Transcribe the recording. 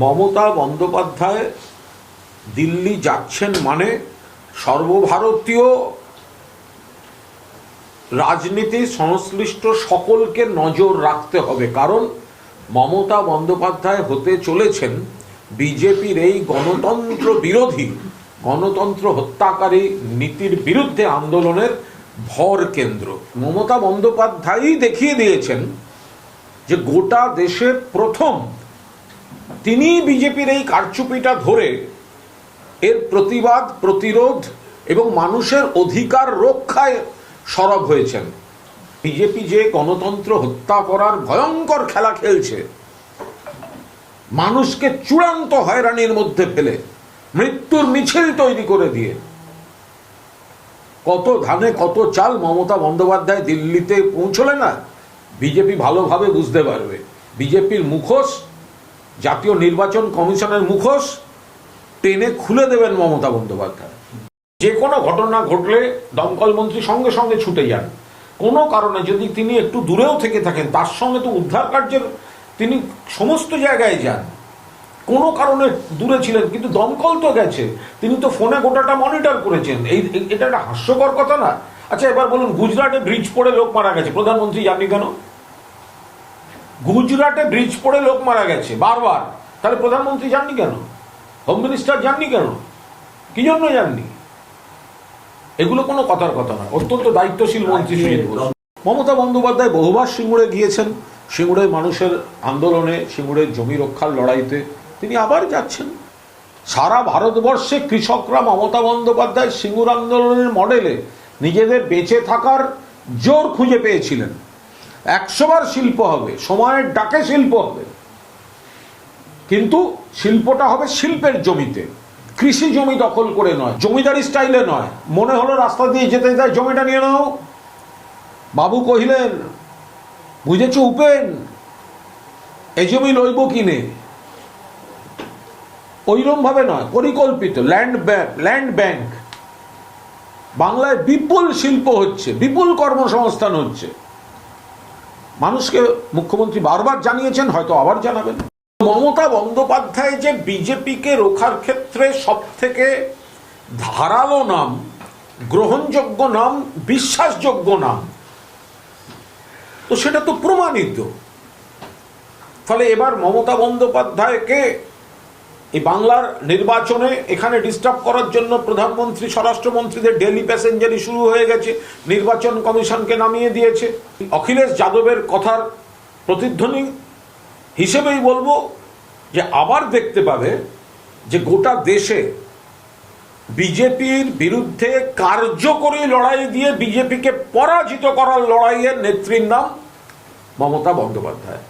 মমতা বন্দ্যোপাধ্যায় দিল্লি যাচ্ছেন মানে সর্বভারতীয় রাজনীতি সংশ্লিষ্ট সকলকে নজর রাখতে হবে। কারণ মমতা বন্দ্যোপাধ্যায় হতে চলেছেন বিজেপির এই গণতন্ত্র বিরোধী, গণতন্ত্র হত্যাকারী নীতির বিরুদ্ধে আন্দোলনের ভর কেন্দ্র। মমতা বন্দ্যোপাধ্যায়ই দেখিয়ে দিয়েছেন যে গোটা দেশে প্রথম তিনি বিজেপির এই কারচুপিটা ধরে এর প্রতিবাদ, প্রতিরোধ এবং মানুষের অধিকার রক্ষায় সরব হয়েছেন। বিজেপি যে গণতন্ত্র হত্যা করার ভয়ঙ্কর খেলা খেলছে, মানুষকে চূড়ান্ত হয়রানির মধ্যে ফেলে, মৃত্যুর মিছিল তৈরি করে দিয়ে, কত ধানে কত চাল মমতা বন্দ্যোপাধ্যায় দিল্লিতে পৌঁছলে না, বিজেপি ভালোভাবে বুঝতে পারবে। বিজেপির মুখোশ জাতীয় নির্বাচন কমিশনের মুখোশ, টেনে খুলে দেবেন মমতা বন্দ্যোপাধ্যায়। যে কোনো ঘটনা ঘটলে দমকল মন্ত্রী সঙ্গে সঙ্গে ছুটে যান। কোনো কারণে যদি তিনি একটু দূরেও থেকে থাকেন, তার সঙ্গে তো উদ্ধার কার্যের তিনি সমস্ত জায়গায় যান। কোনো কারণে দূরে ছিলেন, কিন্তু দমকল তো গেছে। তিনি তো ফোনে গোটাটা মনিটর করেছেন। এই এটা একটা হাস্যকর কথা না। আচ্ছা এবার বলুন, গুজরাটে ব্রিজ পড়ে লোক মারা গেছে। প্রধানমন্ত্রী জাননি কেন? গুজরাটে ব্রিজ পড়ে লোক মারা গেছে বারবার। তাহলে প্রধানমন্ত্রী জাননি কেন? হোম মিনিস্টার জাননি কেন? কি জন্য জাননি এগুলো কোনো কথার কথা না অত্যন্ত দায়িত্বশীল মন্ত্রী সুজিত বোস। মমতা বন্দ্যোপাধ্যায় বহুবার সিঙ্গুরে গিয়েছেন। সিঙ্গুরের মানুষের আন্দোলনে সিঙ্গুরের জমি রক্ষার লড়াইতে। তিনি আবার যাচ্ছেন। সারা ভারতবর্ষে কৃষকরা মমতা বন্দ্যোপাধ্যায় সিঙ্গুর আন্দোলনের মডেলে নিজেদের বেঁচে থাকার জোর খুঁজে পেয়েছিলেন। একশোবার শিল্প হবে, সময়ের ডাকে শিল্প হবে। কিন্তু শিল্পটা হবে শিল্পের জমিতে। কৃষি জমি দখল করে নয়, জমিদারি স্টাইলে নয়। মনে হলো রাস্তা দিয়ে যেতে যেতে জমিটা নিয়ে নাও। বাবু কহিলেন, বুঝেছ উপেন এই জমি লইব কিনে? ওইরকম ভাবে নয়, পরিকল্পিত ল্যান্ড ব্যাংক ল্যান্ড ব্যাংক বাংলায় বিপুল শিল্প হচ্ছে, বিপুল কর্মসংস্থান হচ্ছে। মানুষকে মুখ্যমন্ত্রী বারবার জানিয়েছেন, হয়তো আবার জানাবেন। মমতা বন্দ্যোপাধ্যায় যে বিজেপিকে রোখার ক্ষেত্রে সব থেকে ধারালো নাম, গ্রহণযোগ্য নাম, বিশ্বাসযোগ্য নাম, তো সেটা তো প্রমাণিত। ফলে এবার মমতা বন্দ্যোপাধ্যায়কে এই বাংলার নির্বাচনে এখানে ডিস্টার্ব করার জন্য প্রধানমন্ত্রী, স্বরাষ্ট্রমন্ত্রীদের ডেলি প্যাসেঞ্জারি শুরু হয়ে গেছে। নির্বাচন কমিশনকে নামিয়ে দিয়েছে। অখিলেশ যাদবের কথার প্রতিধ্বনি হিসেবেই বলব যে, আবার দেখতে পাবে যে গোটা দেশে বিজেপির বিরুদ্ধে কার্যকরী লড়াই দিয়ে বিজেপিকে পরাজিত করার লড়াইয়ের নেত্রীর নাম মমতা বন্দ্যোপাধ্যায়।